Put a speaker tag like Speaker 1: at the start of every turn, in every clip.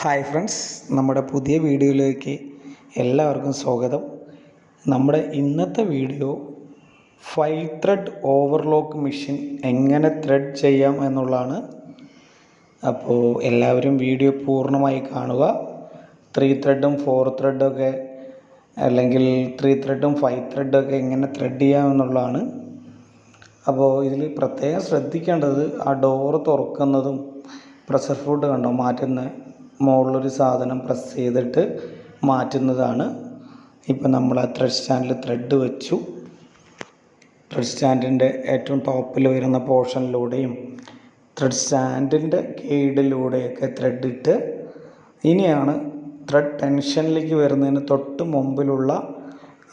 Speaker 1: Hi friends നമ്മുടെ പുതിയ വീഡിയോയിലേക്ക് എല്ലാവർക്കും സ്വാഗതം. നമ്മുടെ ഇന്നത്തെ video five thread overlock machine എങ്ങനെ ത്രെഡ് ചെയ്യാം എന്നുള്ളതാണ്. അപ്പോൾ എല്ലാവരും വീഡിയോ പൂർണമായി കാണുക. ത്രീ ത്രെഡും ഫോർ ത്രെഡൊക്കെ അല്ലെങ്കിൽ ത്രീ ത്രെഡും ഫൈവ് ത്രെഡൊക്കെ എങ്ങനെ ത്രെഡ് ചെയ്യാം എന്നുള്ളതാണ്. അപ്പോൾ ഇതിൽ പ്രത്യേകം ശ്രദ്ധിക്കേണ്ടത് ആ ഡോറ് തുറക്കുന്നതും പ്രഷർ ഫുഡ് കണ്ടോ മാറ്റുന്ന മുകളിലൊരു സാധനം പ്രസ് ചെയ്തിട്ട് മാറ്റുന്നതാണ്. ഇപ്പം നമ്മൾ ആ ത്രെഡ് സ്റ്റാൻഡിൽ ത്രെഡ് വെച്ചു. ത്രെഡ് സ്റ്റാൻഡിന്റെ ഏറ്റവും ടോപ്പിൽ വരുന്ന പോർഷനിലൂടെയും ത്രെഡ് സ്റ്റാൻഡിന്റെ കീഴിലൂടെയൊക്കെ ത്രെഡ് ഇട്ട് ഇനിയാണ് ത്രെഡ് ടെൻഷനിലേക്ക് വരുന്നതിന് തൊട്ട് മുമ്പിലുള്ള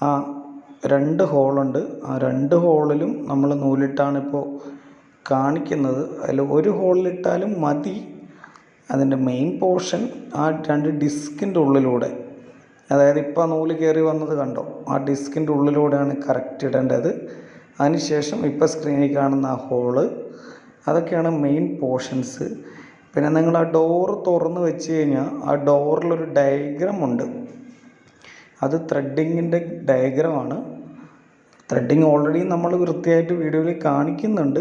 Speaker 1: ആ രണ്ട് ഹോളുണ്ട് ആ രണ്ട് ഹോളിലും നമ്മൾ നൂലിട്ടാണ് ഇപ്പോൾ കാണിക്കുന്നത്. അതിൽ ഒരു ഹോളിലിട്ടാലും മതി. അതിന്റെ മെയിൻ പോർഷൻ ആ രണ്ട് ഡിസ്കിന്റെ ഉള്ളിലൂടെ അതായത് ഇപ്പോൾ നൂൽ കയറി വന്നത് കണ്ടോ? ആ ഡിസ്കിന്റെ ഉള്ളിലൂടെയാണ് കറക്റ്റ് ഇടേണ്ടത്. അതിനുശേഷം ഇപ്പോൾ സ്ക്രീനിൽ കാണുന്ന ആ ഹോൾ അതൊക്കെയാണ് മെയിൻ പോർഷൻസ് പിന്നെ നിങ്ങൾ ആ ഡോറ് തുറന്ന് വെച്ച് കഴിഞ്ഞാൽ ആ ഡോറിലൊരു ഡയഗ്രാം ഉണ്ട്. അത് ത്രെഡിങ്ങിന്റെ ഡയഗ്രമാണ് ത്രെഡിങ് ഓൾറെഡി നമ്മൾ വൃത്തിയായിട്ട് വീഡിയോയിൽ കാണിക്കുന്നുണ്ട്.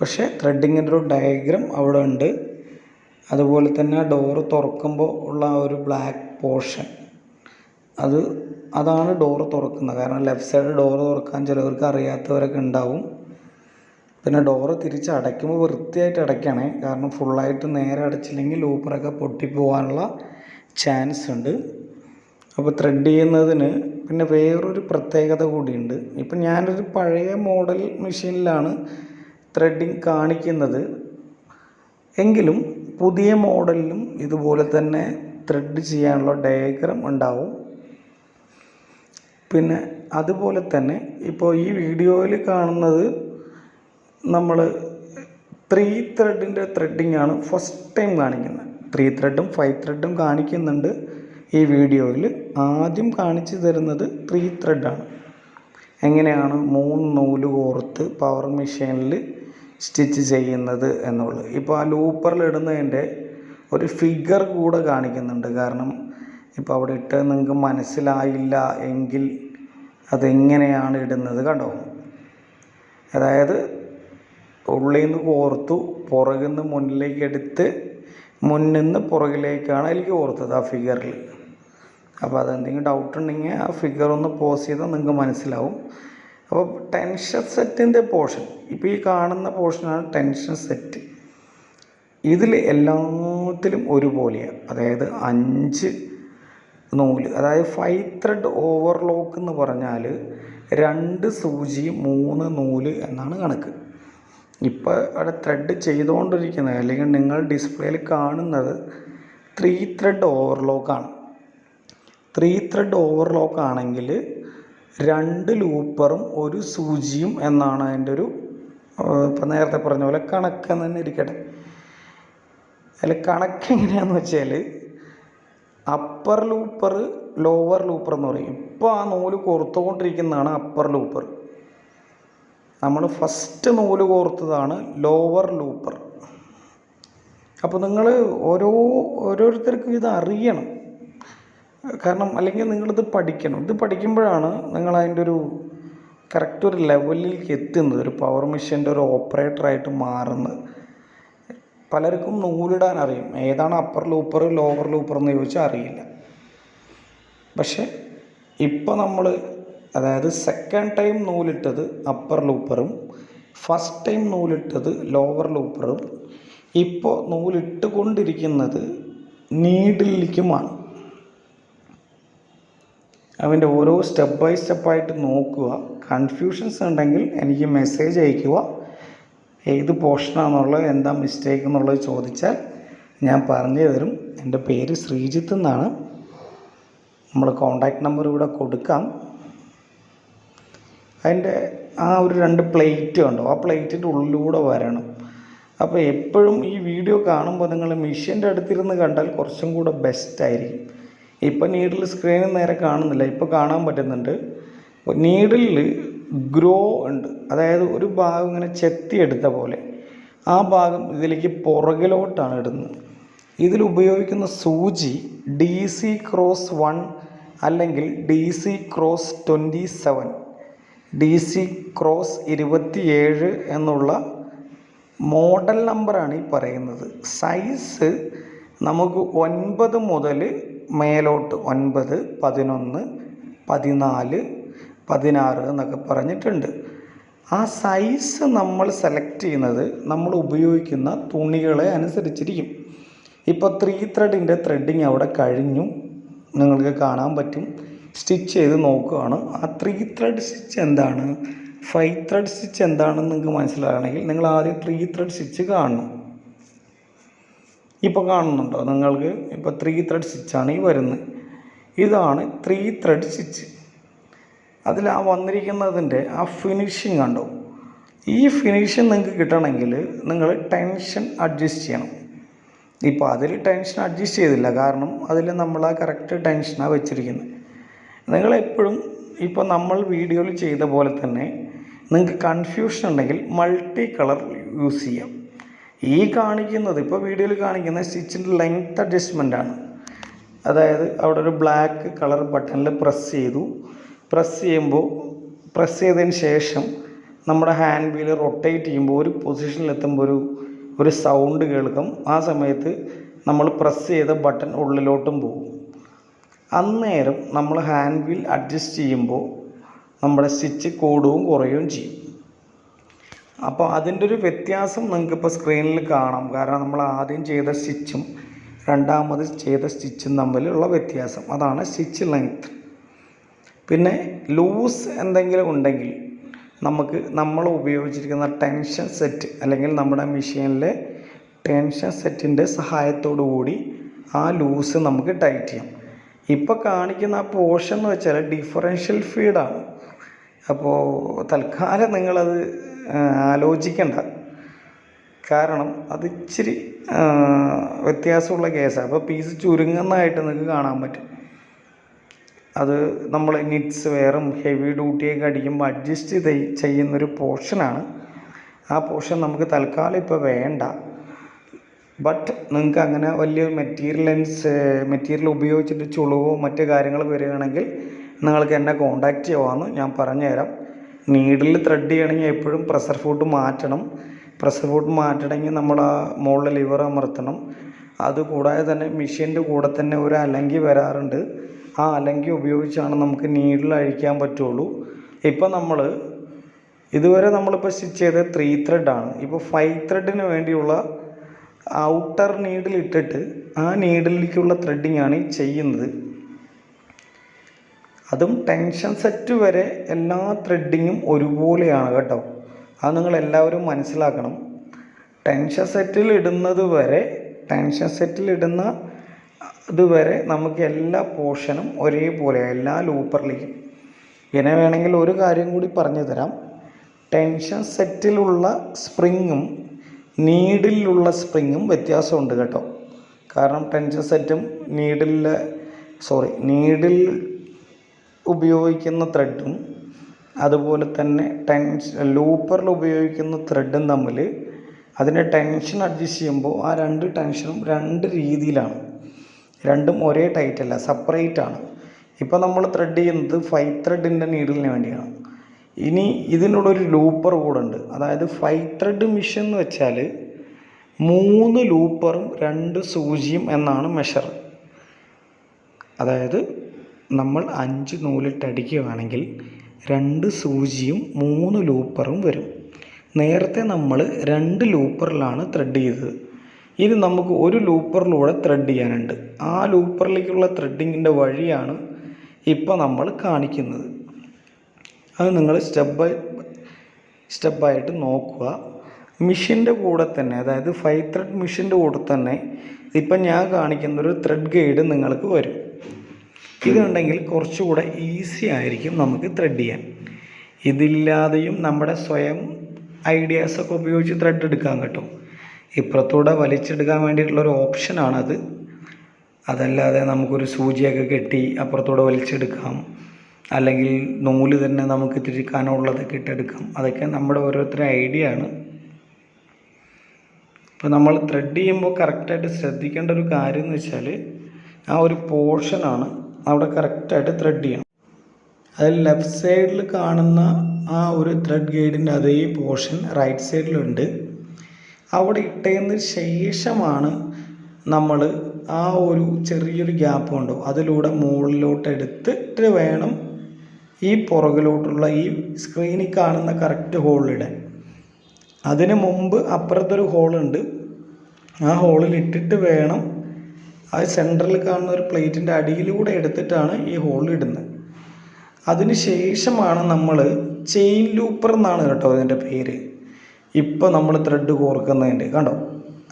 Speaker 1: പക്ഷേ ത്രെഡിങ്ങിന്റെ ഒരു ഡയഗ്രാം അവിടെ ഉണ്ട്. അതുപോലെ തന്നെ ഡോറ് തുറക്കുമ്പോൾ ഉള്ള ആ ഒരു ബ്ലാക്ക് പോർഷൻ അത് അതാണ് ഡോറ് തുറക്കുന്നത്. കാരണം ലെഫ്റ്റ് സൈഡ് ഡോറ് തുറക്കാൻ ചിലവർക്ക് അറിയാത്തവരൊക്കെ ഉണ്ടാവും. പിന്നെ ഡോറ് തിരിച്ച് അടയ്ക്കുമ്പോൾ വൃത്തിയായിട്ട് അടയ്ക്കണേ. കാരണം ഫുള്ളായിട്ട് നേരെ അടച്ചില്ലെങ്കിൽ ലൂപ്പറൊക്കെ പൊട്ടിപ്പോകാനുള്ള ചാൻസ് ഉണ്ട്. അപ്പോൾ ത്രെഡ് ചെയ്യുന്നതിന് പിന്നെ വേറൊരു പ്രത്യേകത കൂടിയുണ്ട്. ഇപ്പം ഞാനൊരു പഴയ മോഡൽ മെഷീനിലാണ് ത്രെഡിങ് കാണിക്കുന്നത്. എങ്കിലും പുതിയ മോഡലിലും ഇതുപോലെ തന്നെ ത്രെഡ് ചെയ്യാനുള്ള ഡയഗ്രം ഉണ്ടാവും. പിന്നെ അതുപോലെ തന്നെ ഇപ്പോൾ ഈ വീഡിയോയിൽ കാണുന്നത് നമ്മൾ ത്രീ ത്രെഡിന്റെ ത്രെഡിംഗ് ആണ് ഫസ്റ്റ് ടൈം കാണിക്കുന്നത്. ത്രീ ത്രെഡും ഫൈവ് ത്രെഡും കാണിക്കുന്നുണ്ട് ഈ വീഡിയോയിൽ ആദ്യം കാണിച്ചു തരുന്നത് ത്രീ ത്രെഡാണ് എങ്ങനെയാണ് മൂന്ന് നൂൽ കോർത്ത് പവർ മെഷീനിൽ സ്റ്റിച്ച് ചെയ്യുന്നത് എന്നുള്ളത്. ഇപ്പോൾ ആ ലൂപ്പറിൽ ഇടുന്നതിന്റെ ഒരു ഫിഗർ കൂടെ കാണിക്കുന്നുണ്ട്. കാരണം ഇപ്പോൾ അവിടെ ഇട്ട് നിങ്ങൾക്ക് മനസ്സിലായില്ല എങ്കിൽ അതെങ്ങനെയാണ് ഇടുന്നത് കണ്ടോ? അതായത് ഉള്ളിൽ നിന്ന് കോർത്തു പുറകിൽ നിന്ന് മുന്നിലേക്ക് എടുത്ത് മുന്നിൽ നിന്ന് പുറകിലേക്കാണ് എനിക്ക് ഓർത്തത് ആ ഫിഗറിൽ അപ്പോൾ അതെന്തെങ്കിലും ഡൗട്ട് ഉണ്ടെങ്കിൽ ആ ഫിഗർ ഒന്ന് പോസ് ചെയ്താൽ നിങ്ങൾക്ക് മനസ്സിലാവും. അപ്പോൾ ടെൻഷൻ സെറ്റിന്റെ പോർഷൻ ഇപ്പോൾ ഈ കാണുന്ന പോർഷനാണ് ടെൻഷൻ സെറ്റ് ഇതിൽ എല്ലാത്തിലും ഒരുപോലെയാണ് അതായത് അഞ്ച് നൂൽ. അതായത് ഫൈവ് ത്രെഡ് ഓവർലോക്ക് എന്ന് പറഞ്ഞാൽ രണ്ട് സൂചി മൂന്ന് നൂൽ എന്നാണ് കണക്ക്. ഇപ്പോൾ അവിടെ ത്രെഡ് ചെയ്തുകൊണ്ടിരിക്കുന്നത് അല്ലെങ്കിൽ നിങ്ങൾ ഡിസ്പ്ലേയിൽ കാണുന്നത് ത്രീ ത്രെഡ് ഓവർലോക്കാണ് ത്രീ ത്രെഡ് ഓവർലോക്ക് ആണെങ്കിൽ രണ്ട് ലൂപ്പറും ഒരു സൂചിയും എന്നാണ് അതിന്റെ ഒരു ഇപ്പം നേരത്തെ പറഞ്ഞ പോലെ കണക്ക് എന്ന് തന്നെ ഇരിക്കട്ടെ. അതിൽ കണക്ക് എങ്ങനെയാന്ന് വെച്ചാൽ അപ്പർ ലൂപ്പർ ലോവർ ലൂപ്പർ എന്ന് പറയും. ഇപ്പോൾ ആ നൂൽ കോർത്തുകൊണ്ടിരിക്കുന്നതാണ് അപ്പർ ലൂപ്പർ നമ്മൾ ഫസ്റ്റ് നൂൽ കോർത്തതാണ് ലോവർ ലൂപ്പർ അപ്പോൾ നിങ്ങൾ ഓരോ ഓരോരുത്തർക്കും ഇത് അറിയണം. കാരണം അല്ലെങ്കിൽ നിങ്ങളിത് പഠിക്കണം. ഇത് പഠിക്കുമ്പോഴാണ് നിങ്ങൾ അതിന്റെ ഒരു കറക്റ്റ് ഒരു ലെവലിലേക്ക് എത്തുന്നത്. ഒരു പവർ മെഷീന്റെ ഒരു ഓപ്പറേറ്ററായിട്ട് മാറുന്നത്. പലർക്കും നൂലിടാൻ അറിയും. ഏതാണ് അപ്പർ ലൂപ്പർ ലോവർ ലൂപ്പർ എന്ന് ചോദിച്ചാൽ അറിയില്ല. പക്ഷേ ഇപ്പോൾ നമ്മൾ അതായത് സെക്കൻഡ് ടൈം നൂലിട്ടത് അപ്പർ ലൂപ്പറും ഫസ്റ്റ് ടൈം നൂലിട്ടത് ലോവർ ലൂപ്പറും ഇപ്പോൾ നൂലിട്ട് കൊണ്ടിരിക്കുന്നത് നീഡിലേക്കുമാണ് അവന്റെ ഓരോ സ്റ്റെപ്പ് ബൈ സ്റ്റെപ്പായിട്ട് നോക്കുക. കൺഫ്യൂഷൻസ് ഉണ്ടെങ്കിൽ എനിക്ക് മെസ്സേജ് അയക്കുക. ഏത് പോർഷനാണെന്നുള്ളത് എന്താ മിസ്റ്റേക്ക് എന്നുള്ളത് ചോദിച്ചാൽ ഞാൻ പറഞ്ഞു തരും. എന്റെ പേര് ശ്രീജിത്ത് എന്നാണ്. നമ്മൾ കോണ്ടാക്ട് നമ്പർ ഇവിടെ കൊടുക്കാം. അതിന്റെ ആ ഒരു രണ്ട് പ്ലേറ്റ് ഉണ്ടോ ആ പ്ലേറ്റിന്റെ ഉള്ളിലൂടെ വരണം. അപ്പോൾ എപ്പോഴും ഈ വീഡിയോ കാണുമ്പോൾ നിങ്ങൾ മെഷീന്റെ അടുത്തിരുന്ന് കണ്ടാൽ കുറച്ചും കൂടെ ബെസ്റ്റ് ആയിരിക്കും. ഇപ്പം നീഡിൽ സ്ക്രീനിൽ നേരെ കാണുന്നില്ല. ഇപ്പോൾ കാണാൻ പറ്റുന്നുണ്ട്. നീഡിൽ ഗ്രോ ഉണ്ട്. അതായത് ഒരു ഭാഗം ഇങ്ങനെ ചെത്തിയെടുത്ത പോലെ. ആ ഭാഗം ഇതിലേക്ക് പുറകിലോട്ടാണ് ഇടുന്നത്. ഇതിൽ ഉപയോഗിക്കുന്ന സൂചി ഡി സി ക്രോസ് വൺ അല്ലെങ്കിൽ D C cross twenty seven D C cross ഇരുപത്തിയേഴ് എന്നുള്ള മോഡൽ നമ്പറാണ് ഈ പറയുന്നത്. സൈസ് നമുക്ക് ഒൻപത് മുതൽ മേലോട്ട് ഒൻപത് പതിനൊന്ന് പതിനാല് പതിനാറ് എന്നൊക്കെ പറഞ്ഞിട്ടുണ്ട്. ആ സൈസ് നമ്മൾ സെലക്ട് ചെയ്യുന്നത് നമ്മൾ ഉപയോഗിക്കുന്ന തുണികളെ അനുസരിച്ചിരിക്കും. ഇപ്പോൾ ത്രീ ത്രെഡിന്റെ ത്രെഡിങ് അവിടെ കഴിഞ്ഞു. നിങ്ങൾക്ക് കാണാൻ പറ്റും. സ്റ്റിച്ച് ചെയ്ത് നോക്കുകയാണ്. ആ ത്രീ ത്രെഡ് സ്റ്റിച്ച് എന്താണ്? ഫൈവ് ത്രെഡ് സ്റ്റിച്ച് എന്താണെന്ന് നിങ്ങൾക്ക് മനസ്സിലാകണമെങ്കിൽ നിങ്ങൾ ആദ്യം ത്രീ ത്രെഡ് സ്റ്റിച്ച് കാണണം. ഇപ്പോൾ കാണുന്നുണ്ടോ? നിങ്ങൾക്ക് ഇപ്പോൾ ത്രീ ത്രെഡ് സ്റ്റിച്ചാണ് ഈ വരുന്നത്. ഇതാണ് ത്രീ ത്രെഡ് സ്റ്റിച്ച് അതിൽ ആ വന്നിരിക്കുന്നതിന്റെ ആ ഫിനിഷിങ് കണ്ടോ? ഈ ഫിനിഷിങ് നിങ്ങൾക്ക് കിട്ടണമെങ്കിൽ നിങ്ങൾ ടെൻഷൻ അഡ്ജസ്റ്റ് ചെയ്യണം. ഇപ്പോൾ അതിൽ ടെൻഷൻ അഡ്ജസ്റ്റ് ചെയ്തില്ല. കാരണം അതിൽ നമ്മൾ ആ കറക്റ്റ് ടെൻഷനാണ് വെച്ചിരിക്കുന്നത്. നിങ്ങളെപ്പോഴും ഇപ്പോൾ നമ്മൾ വീഡിയോയിൽ ചെയ്ത പോലെ തന്നെ നിങ്ങൾക്ക് കൺഫ്യൂഷൻ ഉണ്ടെങ്കിൽ മൾട്ടി കളർ യൂസ് ചെയ്യാം. ഈ കാണിക്കുന്നത് ഇപ്പോൾ വീഡിയോയിൽ കാണിക്കുന്ന സ്റ്റിച്ചിന്റെ ലെങ്ത് അഡ്ജസ്റ്റ്മെന്റ് ആണ്. അതായത് അവിടെ ഒരു ബ്ലാക്ക് കളർ ബട്ടണിൽ പ്രസ് ചെയ്തു. പ്രസ് ചെയ്യുമ്പോൾ പ്രസ് ചെയ്തതിന് ശേഷം നമ്മുടെ ഹാൻഡ് വീൽ റൊട്ടേറ്റ് ചെയ്യുമ്പോൾ ഒരു പൊസിഷനിലെത്തുമ്പോൾ ഒരു ഒരു സൗണ്ട് കേൾക്കും. ആ സമയത്ത് നമ്മൾ പ്രസ് ചെയ്ത ബട്ടൺ ഉള്ളിലോട്ടും പോകും. അന്നേരം നമ്മൾ ഹാൻഡ് വീൽ അഡ്ജസ്റ്റ് ചെയ്യുമ്പോൾ നമ്മുടെ സ്റ്റിച്ച് കൂടുകയും കുറയുകയും ചെയ്യും. അപ്പോൾ അതിന്റെ ഒരു വ്യത്യാസം നിങ്ങൾക്കിപ്പോൾ സ്ക്രീനിൽ കാണാം. കാരണം നമ്മൾ ആദ്യം ചെയ്ത സ്റ്റിച്ചും രണ്ടാമത് ചെയ്ത സ്റ്റിച്ചും തമ്മിലുള്ള വ്യത്യാസം. അതാണ് സ്റ്റിച്ച് ലെങ്ത്. പിന്നെ ലൂസ് എന്തെങ്കിലും ഉണ്ടെങ്കിൽ നമുക്ക് നമ്മൾ ഉപയോഗിച്ചിരിക്കുന്ന ടെൻഷൻ സെറ്റ് അല്ലെങ്കിൽ നമ്മുടെ മെഷീനിലെ ടെൻഷൻ സെറ്റിന്റെ സഹായത്തോടു കൂടി ആ ലൂസ് നമുക്ക് ടൈറ്റ് ചെയ്യാം. ഇപ്പോൾ കാണിക്കുന്ന ആ പോർഷൻ എന്ന് വെച്ചാൽ ഡിഫറൻഷ്യൽ ഫീഡാണ്. അപ്പോൾ തൽക്കാലം നിങ്ങളത് ആലോചിക്കണ്ട. കാരണം അത് ഇച്ചിരി വ്യത്യാസമുള്ള കേസാണ് അപ്പോൾ പീസ് ചുരുങ്ങുന്നതായിട്ട് നിങ്ങൾക്ക് കാണാൻ പറ്റും. അത് നമ്മൾ നിറ്റ്സ് വെയറും ഹെവി ഡ്യൂട്ടിയൊക്കെ അടിക്കുമ്പോൾ അഡ്ജസ്റ്റ് ചെയ്യുന്നൊരു പോർഷനാണ്. ആ പോർഷൻ നമുക്ക് തൽക്കാലം ഇപ്പോൾ വേണ്ട. ബട്ട് നിങ്ങൾക്ക് അങ്ങനെ വലിയ മെറ്റീരിയൽസ് മെറ്റീരിയൽ ഉപയോഗിച്ചിട്ട് ചുളിവോ മറ്റു കാര്യങ്ങൾ വരികയാണെങ്കിൽ നിങ്ങൾക്ക് എന്നെ കോണ്ടാക്റ്റ് ചെയ്യാമെന്ന് ഞാൻ പറഞ്ഞുതരാം. നീഡിൽ ത്രെഡ് ചെയ്യണമെങ്കിൽ എപ്പോഴും പ്രഷർ ഫുഡ് മാറ്റണം. പ്രഷർ ഫുഡ് മാറ്റണമെങ്കിൽ നമ്മൾ ആ മുകളിൽ ലിവർ അമർത്തണം. അതുകൂടാതെ തന്നെ മെഷീന്റെ കൂടെ തന്നെ ഒരു അലങ്കി വരാറുണ്ട്. ആ അലങ്കി ഉപയോഗിച്ചാണ് നമുക്ക് നീഡിൽ അഴിക്കാൻ പറ്റുള്ളൂ. ഇപ്പം നമ്മൾ ഇതുവരെ നമ്മളിപ്പോൾ സ്റ്റിച്ച് ചെയ്തത് ത്രീ ത്രെഡാണ് ഇപ്പോൾ ഫൈവ് ത്രെഡിന് വേണ്ടിയുള്ള ഔട്ടർ നീഡിൽ ഇട്ടിട്ട് ആ നീഡിലേക്കുള്ള ത്രെഡിങ്ങാണ് ചെയ്യുന്നത്. അതും ടെൻഷൻ സെറ്റ് വരെ എല്ലാ ത്രെഡിങ്ങും ഒരുപോലെയാണ് കേട്ടോ. അത് നിങ്ങൾ എല്ലാവരും മനസ്സിലാക്കണം ടെൻഷൻ സെറ്റിൽ ഇടുന്നത് വരെ ടെൻഷൻ സെറ്റിൽ ഇടുന്ന ഇതുവരെ നമുക്ക് എല്ലാ പോർഷനും ഒരേപോലെ എല്ലാ ലൂപ്പറിലേക്കും പിന്നെ വേണമെങ്കിൽ ഒരു കാര്യം കൂടി പറഞ്ഞു തരാം. ടെൻഷൻ സെറ്റിലുള്ള സ്പ്രിങ്ങും നീഡിലുള്ള സ്പ്രിങ്ങും വ്യത്യാസമുണ്ട് കേട്ടോ. കാരണം ടെൻഷൻ സെറ്റും നീഡിലെ സോറി നീഡിൽ ഉപയോഗിക്കുന്ന ത്രെഡും അതുപോലെ തന്നെ ടെൻഷൻ ലൂപ്പറിൽ ഉപയോഗിക്കുന്ന ത്രെഡും തമ്മിൽ അതിന്റെ ടെൻഷൻ അഡ്ജസ്റ്റ് ചെയ്യുമ്പോൾ ആ രണ്ട് ടെൻഷനും രണ്ട് രീതിയിലാണ്. രണ്ടും ഒരേ ടൈറ്റല്ല സെപ്പറേറ്റ് ആണ്. ഇപ്പോൾ നമ്മൾ ത്രെഡ് ചെയ്യുന്നത് ഫൈവ് ത്രെഡിന്റെ നീഡിലിന് വേണ്ടിയാണ്. ഇനി ഇതിനുള്ളൊരു ലൂപ്പർ കൂടെ ഉണ്ട്. അതായത് ഫൈവ് ത്രെഡ് മിഷൻ എന്ന് വെച്ചാൽ മൂന്ന് ലൂപ്പറും രണ്ട് സൂചിയും എന്നാണ് മെഷർ അതായത് നമ്മൾ അഞ്ച് നൂലിട്ട് അടിക്കുകയാണെങ്കിൽ രണ്ട് സൂചിയും മൂന്ന് ലൂപ്പറും വരും. നേരത്തെ നമ്മൾ രണ്ട് ലൂപ്പറിലാണ് ത്രെഡ് ചെയ്തത്. ഇനി നമുക്ക് ഒരു ലൂപ്പറിലൂടെ ത്രെഡ് ചെയ്യാനുണ്ട്. ആ ലൂപ്പറിലേക്കുള്ള ത്രെഡിങ്ങിന്റെ വഴിയാണ് ഇപ്പോൾ നമ്മൾ കാണിക്കുന്നത്. അത് നിങ്ങൾ സ്റ്റെപ്പ് ബൈ സ്റ്റെപ്പായിട്ട് നോക്കുക. മിഷീന്റെ കൂടെ തന്നെ അതായത് ഫൈവ് ത്രെഡ് മിഷീന്റെ കൂടെ തന്നെ ഇപ്പം ഞാൻ കാണിക്കുന്നൊരു ത്രെഡ് ഗൈഡ് നിങ്ങൾക്ക് വരും. ഇതുണ്ടെങ്കിൽ കുറച്ചുകൂടെ ഈസി ആയിരിക്കും നമുക്ക് ത്രെഡ് ചെയ്യാൻ. ഇതില്ലാതെയും നമ്മുടെ സ്വയം ഐഡിയാസൊക്കെ ഉപയോഗിച്ച് ത്രെഡ് എടുക്കാൻ കിട്ടും. ഇപ്പുറത്തൂടെ വലിച്ചെടുക്കാൻ വേണ്ടിയിട്ടുള്ളൊരു ഓപ്ഷനാണത് അതല്ലാതെ നമുക്കൊരു സൂചിയൊക്കെ കെട്ടി അപ്പുറത്തൂടെ വലിച്ചെടുക്കാം. അല്ലെങ്കിൽ നൂൽ തന്നെ നമുക്ക് തിരിക്കാനുള്ളതൊക്കെ ഇട്ടെടുക്കാം അതൊക്കെ നമ്മുടെ ഓരോരുത്തരുടെ ഐഡിയ ആണ്. ഇപ്പോൾ നമ്മൾ ത്രെഡ് ചെയ്യുമ്പോൾ കറക്റ്റായിട്ട് ശ്രദ്ധിക്കേണ്ട ഒരു കാര്യം എന്ന് വെച്ചാൽ ആ ഒരു പോർഷനാണ് അവിടെ കറക്റ്റായിട്ട് ത്രെഡ് ചെയ്യണം. അതിൽ ലെഫ്റ്റ് സൈഡിൽ കാണുന്ന ആ ഒരു ത്രെഡ് ഗൈഡിന്റെ അതേ പോർഷൻ റൈറ്റ് സൈഡിലുണ്ട് അവിടെ ഇട്ടതിന് ശേഷമാണ് നമ്മൾ ആ ഒരു ചെറിയൊരു ഗ്യാപ്പ് ഉണ്ടോ അതിലൂടെ മുകളിലോട്ട് എടുത്തിട്ട് വേണം ഈ പുറകിലോട്ടുള്ള ഈ സ്ക്രീനിൽ കാണുന്ന കറക്റ്റ് ഹോളിലിടാൻ അതിന് മുമ്പ് അപ്പുറത്തൊരു ഹോളുണ്ട് ആ ഹോളിൽ ഇട്ടിട്ട് വേണം അത് സെന്ററിൽ കാണുന്ന ഒരു പ്ലേറ്റിന്റെ അടിയിലൂടെ എടുത്തിട്ടാണ് ഈ ഹോളിൽ ഇടുന്നത്. അതിന് ശേഷമാണ് നമ്മൾ ചെയിൻ ലൂപ്പർ എന്നാണ് കേട്ടോ അതിന്റെ പേര്. ഇപ്പോൾ നമ്മൾ ത്രെഡ് കോർക്കുന്നതിന്റെ കണ്ടോ?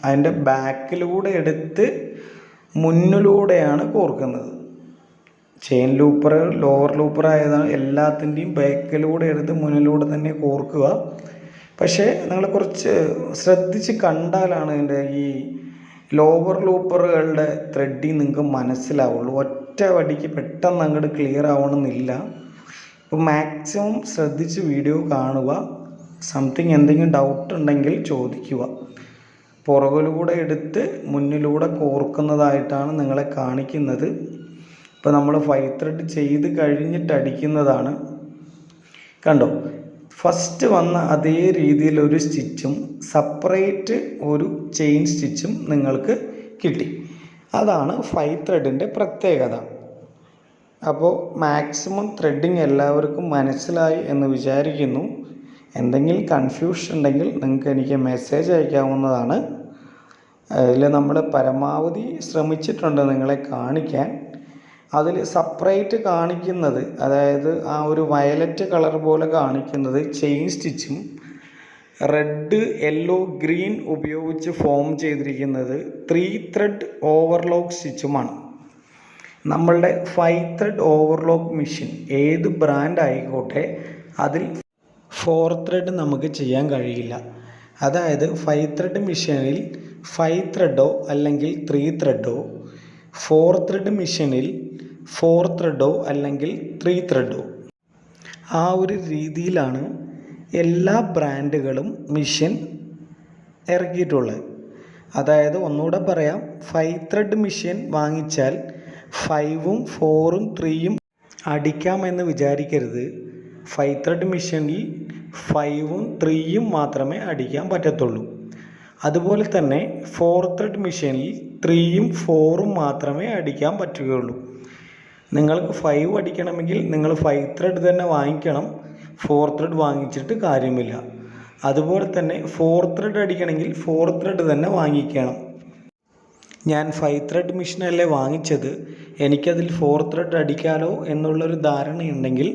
Speaker 1: അതിന്റെ ബാക്കിലൂടെ എടുത്ത് മുന്നിലൂടെയാണ് കോർക്കുന്നത്. ചെയിൻ ലൂപ്പർ ലോവർ ലൂപ്പർ ആയതാണ് എല്ലാത്തിന്റെയും ബാക്കിലൂടെ എടുത്ത് മുന്നിലൂടെ തന്നെ കോർക്കുക. പക്ഷേ നിങ്ങൾ കുറച്ച് ശ്രദ്ധിച്ച് കണ്ടാലാണ് ഇതിന്റെ ഈ ലോവർ ലൂപ്പറുകളുടെ ത്രെഡിങ് നിങ്ങൾക്ക് മനസ്സിലാവുള്ളൂ. ഒറ്റ വടിക്ക് പെട്ടെന്ന് അങ്ങോട്ട് ക്ലിയർ ആവണമെന്നില്ല. അപ്പോൾ മാക്സിമം ശ്രദ്ധിച്ച് വീഡിയോ കാണുക. സംതിങ് എന്തെങ്കിലും ഡൗട്ട് ഉണ്ടെങ്കിൽ ചോദിക്കുക. പുറകിലൂടെ എടുത്ത് മുന്നിലൂടെ കോർക്കുന്നതായിട്ടാണ് നിങ്ങളെ കാണിക്കുന്നത്. ഇപ്പോൾ നമ്മൾ ഫൈവ് ത്രെഡ് ചെയ്ത് കഴിഞ്ഞിട്ട് അടിക്കുന്നതാണ്. കണ്ടോ? ഫസ്റ്റ് വന്ന അതേ രീതിയിൽ ഒരു സ്റ്റിച്ചും സെപ്പറേറ്റ് ഒരു ചെയിൻ സ്റ്റിച്ചും നിങ്ങൾക്ക് കിട്ടി. അതാണ് ഫൈവ് ത്രെഡിന്റെ പ്രത്യേകത. അപ്പോൾ മാക്സിമം ത്രെഡിങ് എല്ലാവർക്കും മനസ്സിലായി എന്ന് വിചാരിക്കുന്നു. എന്തെങ്കിലും കൺഫ്യൂഷൻ ഉണ്ടെങ്കിൽ നിങ്ങൾക്ക് എനിക്ക് മെസ്സേജ് അയക്കാവുന്നതാണ്. അതിൽ നമ്മൾ പരമാവധി ശ്രമിച്ചിട്ടുണ്ട് നിങ്ങളെ കാണിക്കാൻ. അതിൽ സെപ്പറേറ്റ് കാണിക്കുന്നത് അതായത് ആ ഒരു വയലറ്റ് കളർ പോലെ കാണിക്കുന്നത് ചെയിൻ സ്റ്റിച്ചും റെഡ് യെല്ലോ ഗ്രീൻ ഉപയോഗിച്ച് ഫോം ചെയ്തിരിക്കുന്നത് ത്രീ ത്രെഡ് ഓവർലോക്ക് സ്റ്റിച്ചുമാണ് നമ്മളുടെ ഫൈവ് ത്രെഡ് ഓവർലോക്ക് മെഷീൻ ഏത് ബ്രാൻഡ് ആയിക്കോട്ടെ അതിൽ ഫോർ ത്രെഡ് നമുക്ക് ചെയ്യാൻ കഴിയില്ല. അതായത് ഫൈവ് ത്രെഡ് മെഷീനിൽ ഫൈവ് ത്രെഡോ അല്ലെങ്കിൽ ത്രീ ത്രെഡോ ഫോർ ത്രെഡ് മെഷീനിൽ ഫോർ ത്രെഡോ അല്ലെങ്കിൽ ത്രീ ത്രെഡോ. ആ ഒരു രീതിയിലാണ് എല്ലാ ബ്രാൻഡുകളും മിഷ്യൻ ഇറക്കിയിട്ടുള്ളത്. അതായത് ഒന്നുകൂടെ പറയാം ഫൈവ് ത്രെഡ് മിഷ്യൻ വാങ്ങിച്ചാൽ ഫൈവും ഫോറും ത്രീയും അടിക്കാമെന്ന് വിചാരിക്കരുത്. ഫൈവ് ത്രെഡ് മിഷ്യനിൽ ഫൈവും ത്രീയും മാത്രമേ അടിക്കാൻ പറ്റത്തുള്ളൂ. അതുപോലെ തന്നെ ഫോർ ത്രെഡ് മിഷ്യനിൽ ത്രീയും ഫോറും മാത്രമേ അടിക്കാൻ പറ്റുകയുള്ളൂ. നിങ്ങൾക്ക് ഫൈവ് അടിക്കണമെങ്കിൽ നിങ്ങൾ ഫൈവ് ത്രെഡ് തന്നെ വാങ്ങിക്കണം. ഫോർ ത്രെഡ് വാങ്ങിച്ചിട്ട് കാര്യമില്ല. അതുപോലെ തന്നെ ഫോർ ത്രെഡ് അടിക്കണമെങ്കിൽ ഫോർ ത്രെഡ് തന്നെ വാങ്ങിക്കണം. ഞാൻ ഫൈവ് ത്രെഡ് മെഷീനല്ലേ വാങ്ങിച്ചത്? എനിക്കതിൽ ഫോർ ത്രെഡ് അടിക്കാലോ എന്നുള്ളൊരു ധാരണയുണ്ടെങ്കിൽ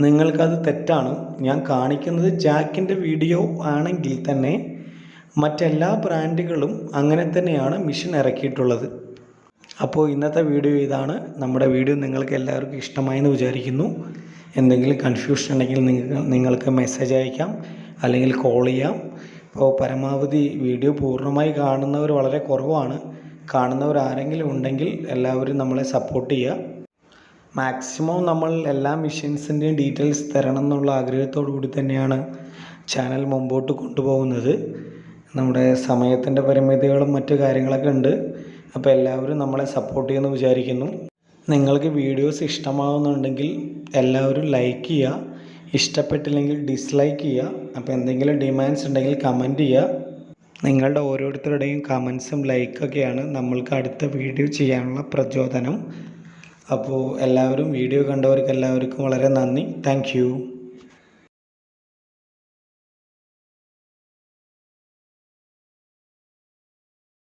Speaker 1: നിങ്ങൾക്കത് തെറ്റാണ്. ഞാൻ കാണിക്കുന്നത് ജാക്കിന്റെ വീഡിയോ ആണെങ്കിൽ തന്നെ മറ്റെല്ലാ ബ്രാൻഡുകളും അങ്ങനെ തന്നെയാണ് മിഷൻ ഇറക്കിയിട്ടുള്ളത്. അപ്പോൾ ഇന്നത്തെ വീഡിയോ ഇതാണ്. നമ്മുടെ വീഡിയോ നിങ്ങൾക്ക് എല്ലാവർക്കും ഇഷ്ടമായെന്ന് വിചാരിക്കുന്നു. എന്തെങ്കിലും കൺഫ്യൂഷൻ ഉണ്ടെങ്കിൽ നിങ്ങൾക്ക് നിങ്ങൾക്ക് മെസ്സേജ് അയക്കാം അല്ലെങ്കിൽ കോൾ ചെയ്യാം. അപ്പോൾ പരമാവധി വീഡിയോ പൂർണമായി കാണുന്നവർ വളരെ കുറവാണ്. കാണുന്നവർ ആരെങ്കിലും ഉണ്ടെങ്കിൽ എല്ലാവരും നമ്മളെ സപ്പോർട്ട് ചെയ്യുക. മാക്സിമം നമ്മൾ എല്ലാ മിഷൻസിന്റെയും ഡീറ്റെയിൽസ് തരണം എന്നുള്ള ആഗ്രഹത്തോടു കൂടി തന്നെയാണ് ചാനൽ മുമ്പോട്ട് കൊണ്ടുപോകുന്നത്. നമ്മുടെ സമയത്തിന്റെ പരിമിതികളും മറ്റു കാര്യങ്ങളൊക്കെ ഉണ്ട്. അപ്പോൾ എല്ലാവരും നമ്മളെ സപ്പോർട്ട് ചെയ്യുമെന്ന് വിചാരിക്കുന്നു. നിങ്ങൾക്ക് വീഡിയോസ് ഇഷ്ടമാവുന്നുണ്ടെങ്കിൽ എല്ലാവരും ലൈക്ക് ചെയ്യുക. ഇഷ്ടപ്പെട്ടില്ലെങ്കിൽ ഡിസ്ലൈക്ക് ചെയ്യുക. അപ്പോൾ എന്തെങ്കിലും ഡിമാൻഡ്സ് ഉണ്ടെങ്കിൽ കമന്റ് ചെയ്യുക. നിങ്ങളുടെ ഓരോരുത്തരുടെയും കമൻസും ലൈക്കൊക്കെയാണ് നമ്മൾക്ക് അടുത്ത വീഡിയോ ചെയ്യാനുള്ള പ്രചോദനം. അപ്പോൾ എല്ലാവരും വീഡിയോ കണ്ടവർക്ക് എല്ലാവർക്കും വളരെ നന്ദി. താങ്ക്